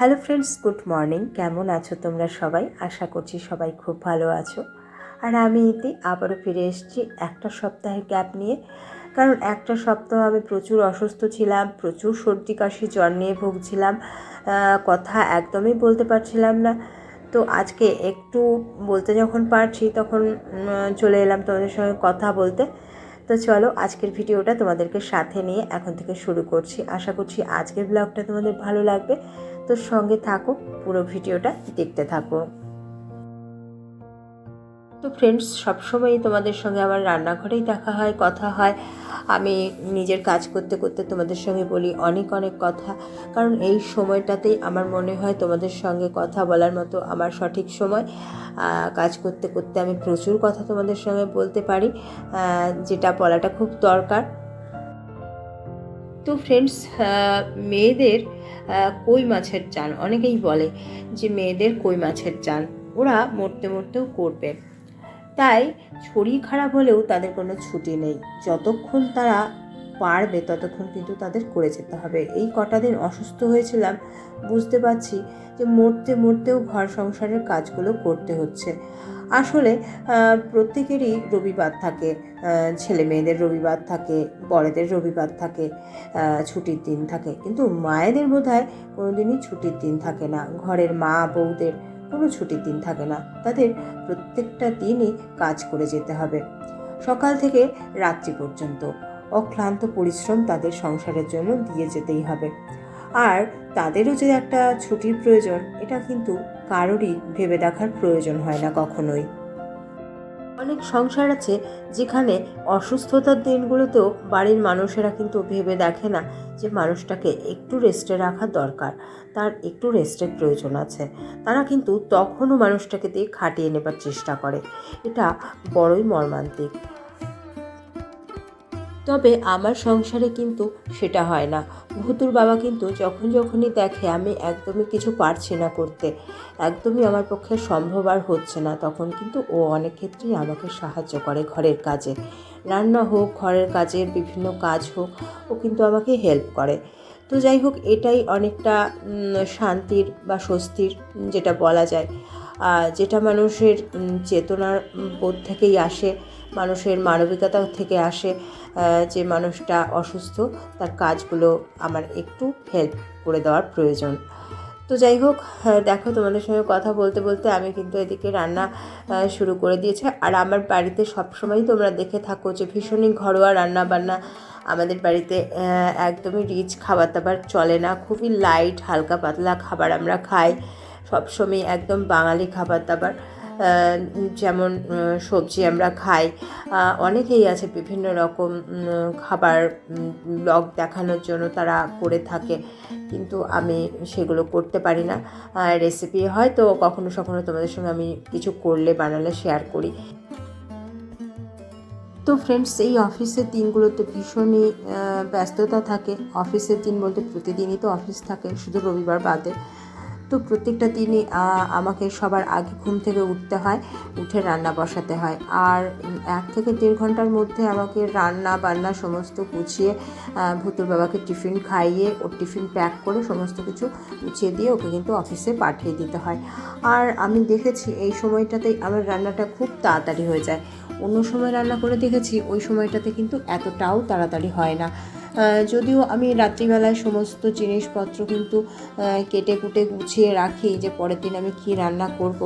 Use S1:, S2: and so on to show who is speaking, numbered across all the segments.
S1: Hello friends good morning কেমন আছো তোমরা সবাই? আশা করছি সবাই খুব ভালো আছো। আর আমি এতে আবারও ফিরে এসেছি একটা সপ্তাহের গ্যাপ নিয়ে। কারণ একটা সপ্তাহ আমি প্রচুর অসুস্থ ছিলাম, প্রচুর সর্দি কাশি, জ্বর নিয়ে ভুগছিলাম কথা একদমই বলতে পারছিলাম না। তো আজকে একটু বলতে যখন পারছি তখন চলে এলাম তোমাদের সঙ্গে কথা বলতে। তো চলো আজকের ভিডিওটা তোমাদেরকে সাথে নিয়ে এখন থেকে শুরু করছি। আশা করছি আজকের ব্লগটা তোমাদের ভালো লাগবে। তো সঙ্গে থাকো, পুরো ভিডিওটা দেখতে থাকো। তো ফ্রেন্ডস সবসময়ই তোমাদের সঙ্গে আমার রান্নাঘরেই দেখা হয়, কথা হয়। আমি নিজের কাজ করতে করতে তোমাদের সঙ্গে বলি অনেক অনেক কথা। কারণ এই সময়টাতেই আমার মনে হয় তোমাদের সঙ্গে কথা বলার মতো আমার সঠিক সময়। কাজ করতে করতে আমি প্রচুর কথা তোমাদের সঙ্গে বলতে পারি যেটা বলাটা খুব দরকার। তো ফ্রেন্ডস মেয়েদের কই মাছের চান অনেকেই বলে যে মেয়েদের কই মাছের চান ওরা মরতে মরতেও করবে। তাই শরীর খারাপ হলেও তাদের কোনো ছুটি নেই। যতক্ষণ তারা পারবে, ততক্ষণ কিন্তু তাদের করে যেতে হবে। এই কটা দিন অসুস্থ হয়েছিলাম, বুঝতে পারছি যে মরতে মরতেও ঘর সংসারের কাজগুলো করতে হচ্ছে। আসলে প্রত্যেকেরই রবিবার থাকে ছেলে মেয়েদের রবিবার থাকে বড়দের রবিবার থাকে ছুটির দিন থাকে। কিন্তু মায়েদের বোধ হয় কোনো দিনই ছুটির দিন থাকে না। ঘরের মা বউদের কোনো ছুটির দিন থাকে না। তাদের প্রত্যেকটা দিনই কাজ করে যেতে হবে। সকাল থেকে রাত্রি পর্যন্ত অক্লান্ত পরিশ্রম তাদের সংসারের জন্য দিয়ে যেতেই হবে। আর তাদেরও যে একটা ছুটির প্রয়োজন, এটা কিন্তু কারোরই ভেবে দেখার প্রয়োজন হয় না কখনোই। অনেক সংসার আছে যেখানে অসুস্থতার দিনগুলোতেও বাড়ির মানুষেরা কিন্তু ভেবে দেখে না যে মানুষটাকে একটু রেস্টে রাখা দরকার। তার একটু রেস্টের প্রয়োজন আছে। তারা কিন্তু তখনও মানুষটাকে দিয়ে খাটিয়ে নেবার চেষ্টা করে। এটা বড়ই মর্মান্তিক। তবে আমার সংসারে কিন্তু সেটা হয় না। ভুতুর বাবা কিন্তু যখন যখনই দেখে আমি একদমই কিছু পারছি না করতে, একদমই আমার পক্ষে সম্ভব আর হচ্ছে না, তখন কিন্তু ও অনেক ক্ষেত্রেই আমাকে সাহায্য করে ঘরের কাজে। রান্না হোক, ঘরের কাজের বিভিন্ন কাজ হোক, ও কিন্তু আমাকে হেল্প করে। তো যাই হোক, এটাই অনেকটা শান্তির বা স্বস্তির যেটা বলা যায়। যেটা মানুষের চেতনার বোধ থেকেই আসে, মানুষের মানবিকতা থেকে আসে যে মানুষটা অসুস্থ, তার কাজগুলো আমার একটু হেল্প করে দেওয়ার প্রয়োজন। তো যাই হোক দেখো তোমাদের সঙ্গে কথা বলতে বলতে আমি কিন্তু এদিকে রান্না শুরু করে দিয়েছি। আর আমার বাড়িতে সবসময়ই তোমরা দেখে থাকো যে ভীষণই ঘরোয়া রান্না বান্না আমাদের বাড়িতে একদমই রিচ খাবার দাবার চলে না। খুবই লাইট হালকা পাতলা খাবার আমরা খাই। সবসময় একদম বাঙালি খাবার দাবার যেমন সবজি আমরা খাই। অনেকেই আছে বিভিন্ন রকম খাবার ব্লগ দেখানোর জন্য তারা করে থাকে। কিন্তু আমি সেগুলো করতে পারি না। রেসিপি হয়তো কখনো কখনো তোমাদের সঙ্গে আমি কিছু করলে, বানালে শেয়ার করি। তো ফ্রেন্ডস এই অফিসের দিনগুলোতে ভীষণই ব্যস্ততা থাকে। অফিসের দিন বলতে প্রতিদিনই তো অফিস থাকে, শুধু রবিবার বাদে। তো প্রত্যেকটা দিনই আমাকে সবার আগে ঘুম থেকে উঠতে হয়, উঠে রান্না বসাতে হয়। আর এক থেকে দেড় ঘণ্টার মধ্যে আমাকে রান্না বান্না সমস্ত গুছিয়ে ভুতুর বাবাকে টিফিন খাইয়ে, ওর টিফিন প্যাক করে সমস্ত কিছু গুছিয়ে দিয়ে ওকে কিন্তু অফিসে পাঠিয়ে দিতে হয়। আর আমি দেখেছি এই সময়টাতেই আমার রান্নাটা খুব তাড়াতাড়ি হয়ে যায়। অন্য সময় রান্না করে দেখেছি, ওই সময়টাতে কিন্তু এতটাও তাড়াতাড়ি হয় না। যদিও আমি রাত্রিবেলায় সমস্ত জিনিসপত্র কিন্তু কেটে কুটে গুছিয়ে রাখি যে পরের দিন আমি কী রান্না করব,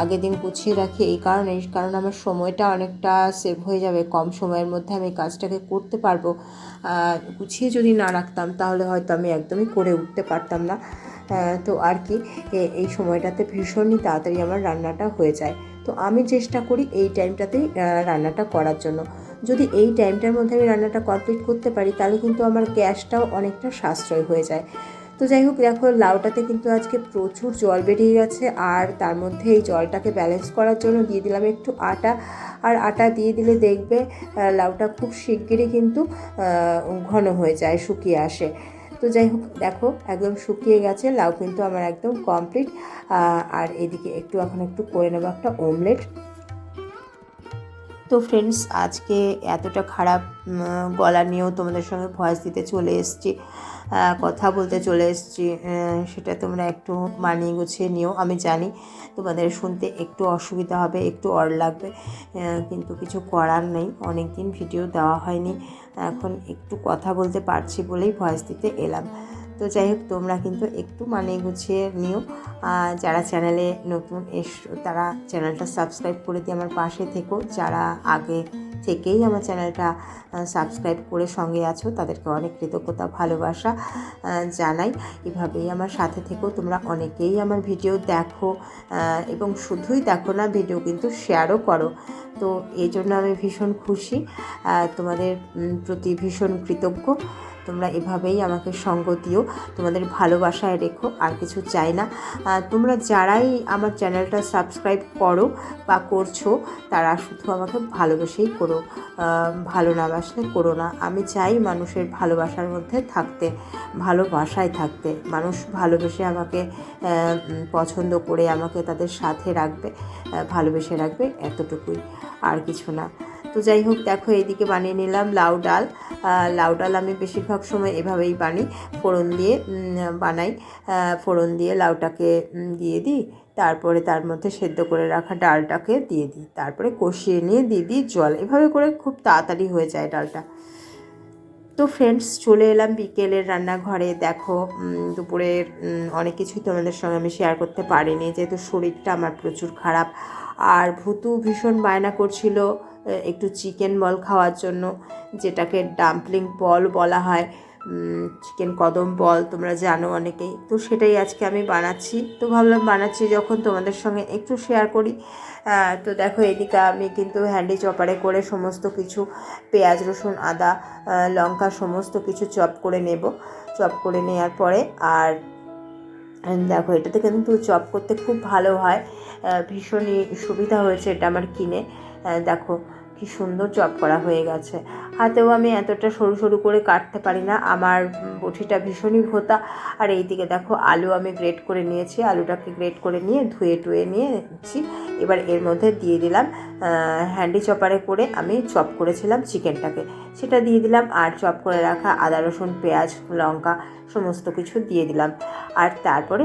S1: আগের দিন গুছিয়ে রাখি এই কারণে, কারণ আমার সময়টা অনেকটা সেভ হয়ে যাবে, কম সময়ের মধ্যে আমি কাজটাকে করতে পারব। গুছিয়ে যদি না রাখতাম তাহলে হয়তো আমি একদমই করে উঠতে পারতাম না। তো আর কি এই সময়টাতে ভীষণই তাড়াতাড়ি আমার রান্নাটা হয়ে যায়। তো আমি চেষ্টা করি এই টাইমটাতেই রান্নাটা করার জন্য। যদি এই টাইমটার মধ্যে আমি রান্নাটা কমপ্লিট করতে পারি, তাহলে কিন্তু আমার গ্যাসটাও অনেকটা সাশ্রয় হয়ে যায়। তো যাই হোক, দেখো, লাউটাতে কিন্তু আজকে প্রচুর জল বেরিয়ে গেছে, আর তার মধ্যে এই জলটাকে ব্যালেন্স করার জন্য দিয়ে দিলাম একটু আটা। আর আটা দিয়ে দিলে দেখবে লাউটা খুব শিগগিরই কিন্তু ঘন হয়ে যায়, শুকিয়ে আসে। তো যাই হোক, দেখো, একদম শুকিয়ে গেছে, লাউ কিন্তু আমার একদম কমপ্লিট আর এদিকে একটু এখন একটু করে নেব একটা অমলেট তো ফ্রেন্ডস আজকে এতটা খারাপ গলা নিয়েও তোমাদের সঙ্গে ভয়েস দিতে চলে এসেছি। কথা বলতে চলে এসেছি। সেটা তোমরা একটু মানিয়ে গুছিয়ে নিও, আমি জানি তোমাদের শুনতে একটু অসুবিধা হবে, একটু অর লাগবে। কিন্তু কিছু করার নেই অনেক দিন ভিডিও দেওয়া হয়নি। এখন একটু কথা বলতে পারছি বলেই ভয়েস দিতে এলাম। তো যাই হোক, তোমরা কিন্তু একটু মানিয়ে গুছিয়ে নিও। যারা চ্যানেলে নতুন এসো, তারা চ্যানেলটা সাবস্ক্রাইব করে দিয়ে আমার পাশে থেকো। যারা আগে থেকেই আমার চ্যানেলটা সাবস্ক্রাইব করে সঙ্গে আছো। তাদেরকে অনেক কৃতজ্ঞতা, ভালোবাসা জানাই। এভাবেই আমার সাথে থেকেও তোমরা অনেকেই আমার ভিডিও দেখো এবং শুধুই দেখো না, ভিডিও কিন্তু শেয়ারও করো। তো এই জন্য আমি ভীষণ খুশি। তোমাদের প্রতি ভীষণ কৃতজ্ঞ। তোমরা এভাবেই আমাকে সঙ্গ দিও, তোমাদের ভালোবাসায় রেখো, আর কিছু চাই না। তোমরা যারাই আমার চ্যানেলটা সাবস্ক্রাইব করো বা করছ, তারা শুধু আমাকে ভালোবেসেই করো। ভালো না বাসলে করো না। আমি চাই মানুষের ভালোবাসার মধ্যে থাকতে, ভালোবাসায় থাকতে। মানুষ ভালোবেসে আমাকে পছন্দ করে আমাকে তাদের সাথে রাখবে ভালোবেসে রাখবে, এতটুকুই। আর কিছু না। তো যাই হোক, দেখো এইদিকে বানিয়ে নিলাম লাউ ডাল। লাউ ডাল আমি বেশিরভাগ সময় এভাবেই বানি, ফোড়ন দিয়ে বানাই। ফোড়ন দিয়ে লাউটাকে দিয়ে দিই। তারপরে তার মধ্যে সেদ্ধ করে রাখা ডালটাকে দিয়ে দিই। তারপরে কষিয়ে নিয়ে দিয়ে দিই জল। এভাবে করে খুব তাড়াতাড়ি হয়ে যায় ডালটা। তো ফ্রেন্ডস চলে এলাম বিকেলের রান্নাঘরে। দেখো দুপুরের অনেক কিছুই তোমাদের সঙ্গে আমি শেয়ার করতে পারিনি। যেহেতু শরীরটা আমার প্রচুর খারাপ। আর ভুতু ভীষণ বায়না করছিল। একটু চিকেন বল খাওয়ার জন্য, যেটাকে ডাম্পলিং বল বলা হয়। চিকেন কদম বল তোমরা জানো অনেকেই। তো সেটাই আজকে আমি বানাচ্ছি। তো ভাবলাম বানাচ্ছি যখন তোমাদের সঙ্গে একটু শেয়ার করি। তো দেখো, এদিকে আমি কিন্তু হ্যান্ডি চপারে করে সমস্ত কিছু, পেঁয়াজ, রসুন, আদা লঙ্কা, সমস্ত কিছু চপ করে নেব। চপ করে নেওয়ার পরে, আর দেখো, এটাতে কিন্তু চপ করতে খুব ভালো হয়। ভীষণই সুবিধা হয়েছে এটা আমার কিনে। দেখো, কি সুন্দর চপ করা হয়ে গেছে। হাতেও আমি এতটা সরু সরু করে কাটতে পারি না, আমার বটিটা ভীষণই ভোতা। আর এইদিকে দেখো, আলু আমি গ্রেট করে নিয়েছি, আলুটাকে গ্রেট করে নিয়ে ধুয়ে টুয়ে নিয়েছি এবার এর মধ্যে দিয়ে দিলাম হ্যান্ডি চপারে করে আমি চপ করেছিলাম চিকেনটাকে সেটা দিয়ে দিলাম, আর চপ করে রাখা আদা, রসুন, পেঁয়াজ, লঙ্কা, সমস্ত কিছু দিয়ে দিলাম। আর তারপরে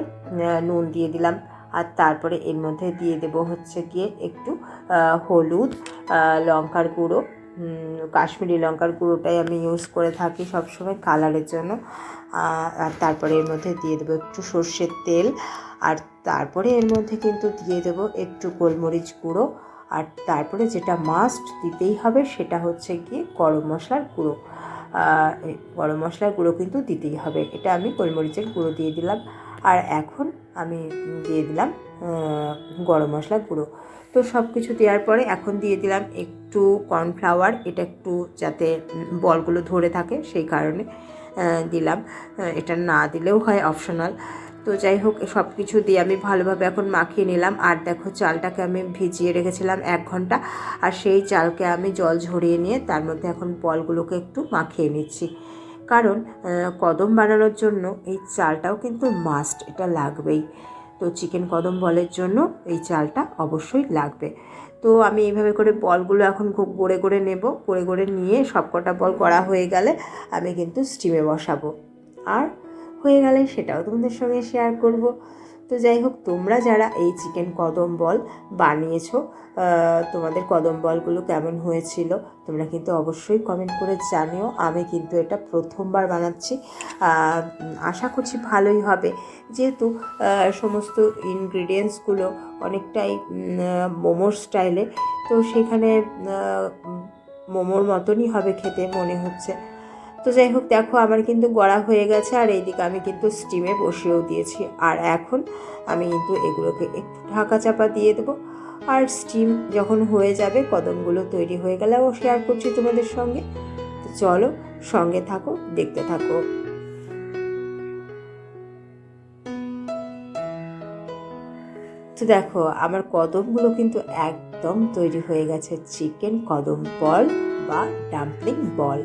S1: নুন দিয়ে দিলাম। আর তারপরে এর মধ্যে দিয়ে দেব হচ্ছে গিয়ে একটু হলুদ লঙ্কার গুঁড়ো। কাশ্মীরি লঙ্কার গুঁড়োটাই আমি ইউজ করে থাকি সবসময় কালারের জন্য। আর তারপরে এর মধ্যে দিয়ে দেবো একটু সর্ষের তেল। আর তারপরে এর মধ্যে কিন্তু দিয়ে দেবো একটু গোলমরিচ গুঁড়ো। আর তারপরে যেটা মাস্ট দিতেই হবে সেটা হচ্ছে গিয়ে গরম মশলার গুঁড়ো। গরম মশলার গুঁড়ো কিন্তু দিতেই হবে। এটা আমি গোলমরিচের গুঁড়ো দিয়ে দিলাম। আর এখন আমি দিয়ে দিলাম গরম মশলা গুঁড়ো। তো সব কিছু দেওয়ার পরে এখন দিয়ে দিলাম একটু কর্নফ্লাওয়ার, এটা একটু যাতে বলগুলো ধরে থাকে সেই কারণে দিলাম। এটা না দিলেও হয় অপশনাল। তো যাই হোক সব কিছু দিয়ে আমি ভালোভাবে এখন মাখিয়ে নিলাম। আর দেখো চালটাকে আমি ভিজিয়ে রেখেছিলাম এক ঘণ্টা। আর সেই চালকে আমি জল ঝরিয়ে নিয়ে তার মধ্যে এখন বলগুলোকে একটু মাখিয়ে নিচ্ছি। কারণ কদম বানানোর জন্য এই চালটাও কিন্তু মাস্ট এটা লাগবেই। তো চিকেন কদম বলের জন্য এই চালটা অবশ্যই লাগবে। তো আমি এইভাবে করে বলগুলো এখন খুব গড়ে গড়ে নেব। গড়ে গড়ে নিয়ে সবকটা বল করা হয়ে গেলে আমি কিন্তু স্টিমে বসাবো। আর হয়ে গেলে সেটাও তোমাদের সঙ্গে শেয়ার করব। তো যাই হোক, তোমরা যারা এই চিকেন কদম বল বানিয়েছো তোমাদের কদম বলগুলো কেমন হয়েছিল, তোমরা কিন্তু অবশ্যই কমেন্ট করে জানিও। আমি কিন্তু এটা প্রথমবার বানাচ্ছি। আশা করছি ভালোই হবে। যেহেতু সমস্ত ইনগ্রিডিয়েন্টসগুলো অনেকটাই মোমোর স্টাইলে তো সেখানে মোমোর মতনই হবে খেতে, মনে হচ্ছে। তো যাই হোক, দেখো আমার কিন্তু গড়া হয়ে গেছে, আর এইদিকে আমি কিন্তু স্টিমে বসিয়েও দিয়েছি। আর এখন আমি কিন্তু এগুলোকে একটু ঢাকা চাপা দিয়ে দেবো। আর স্টিম যখন হয়ে যাবে, কদমগুলো তৈরি হয়ে গেলে ও শেয়ার করছি তোমাদের সঙ্গে। তো চলো, সঙ্গে থাকো, দেখতে থাকো। তো দেখো, আমার কদমগুলো কিন্তু একদম তৈরি হয়ে গেছে। চিকেন কদম বল বা ডাম্পলিং বল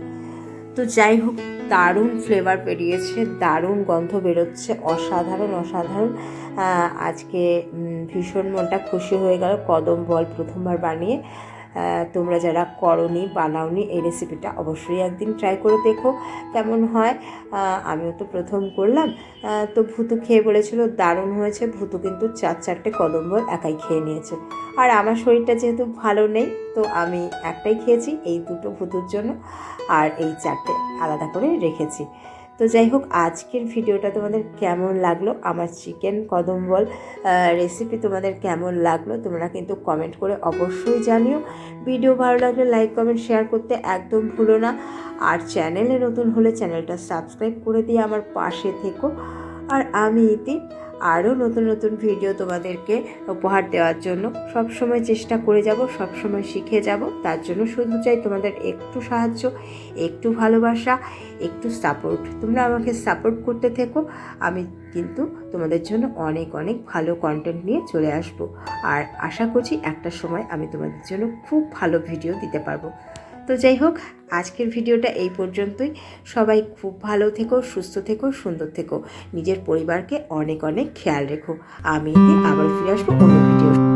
S1: তো যাই হোক, দারুণ ফ্লেভার বেরিয়েছে, দারুণ গন্ধ বেরোচ্ছে, অসাধারণ অসাধারণ। আজকে ভীষণ মনটা খুশি হয়ে গেল, কদম বল প্রথমবার বানিয়ে। তোমরা যারা করনি, বানাওনি, এই রেসিপিটা অবশ্যই একদিন ট্রাই করে দেখো, কেমন হয়। আমিও তো প্রথম করলাম। তো ভুতু খেয়ে বলেছিল, দারুণ হয়েছে। ভুতু কিন্তু চার চারটে কদম্বর একাই খেয়ে নিয়েছে। আর আমার শরীরটা যেহেতু ভালো নেই, তো আমি একটাই খেয়েছি, এই দুটো ভুতুর জন্য আর এই চারটে আলাদা করে রেখেছি। তো যাই হোক, আজকের ভিডিওটা তোমাদের কেমন লাগল? আমার চিকেন কদম্বল রেসিপি তোমাদের কেমন লাগল? তোমরা কিন্তু কমেন্ট করে অবশ্যই জানিও। ভিডিও ভালো লাগলে লাইক কমেন্ট শেয়ার করতে একদম ভুলো না। আর চ্যানেলে নতুন হলে চ্যানেলটা সাবস্ক্রাইব করে দিয়ে আমার পাশে থেকো। আর আমি ইতি আরও নতুন নতুন ভিডিও তোমাদেরকে উপহার দেওয়ার জন্য সব সময় চেষ্টা করে যাব সব সময় শিখে যাব। তার জন্য শুধু চাই তোমাদের একটু সাহায্য, একটু ভালোবাসা, একটু সাপোর্ট তোমরা আমাকে সাপোর্ট করতে থেকো, আমি কিন্তু তোমাদের জন্য অনেক অনেক ভালো কন্টেন্ট নিয়ে চলে আসব। আর আশা করছি একটা সময় আমি তোমাদের জন্য খুব ভালো ভিডিও দিতে পারব। তো যাই হোক, আজকের ভিডিওটা এই পর্যন্তই। সবাই খুব ভালো থেকো, সুস্থ থেকো, সুন্দর থেকো। নিজের পরিবারকে অনেক অনেক খেয়াল রেখো। আমি আবার ফিরে আসব অন্য ভিডিও